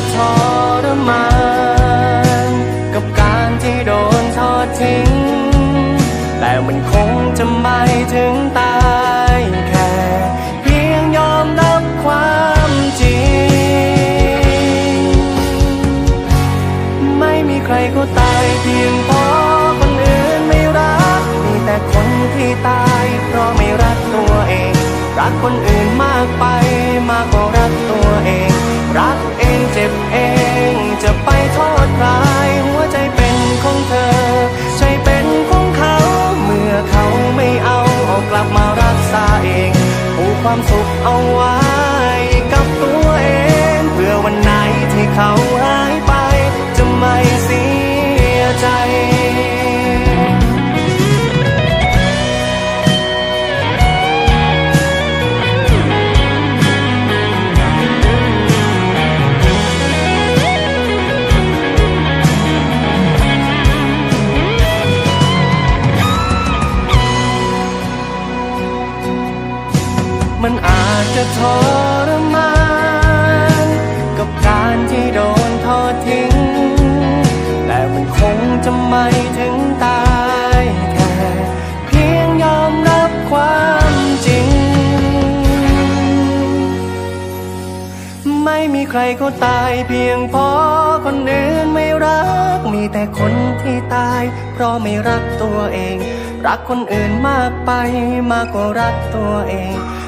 จะทรมาน กับการที่โดนทอดทิ้ง แต่มันคงจะไม่ถึงตายแค่เพียงยอมรับความจริง ไม่มีใครเขาตายเพียงเพราะคนอื่นไม่รัก มีแต่คนที่ตาย เพราะไม่รักตัวเอง รักคนอื่นมากไปมากกว่ารักตัว ความสุขเอาไว้กับตัวเอง เพื่อวันไหนที่เขา มันอาจจะทรมานกับการที่โดนทอดทิ้ง แต่มันคงจะไม่ถึงตายแค่เพียงยอมรับความจริง ไม่มีใครเขาตายเพียงเพราะคนอื่นไม่รัก มีแต่คนที่ตาย เพราะไม่รักตัวเอง รักคนอื่นมากไปมากกว่ารักตัวเอง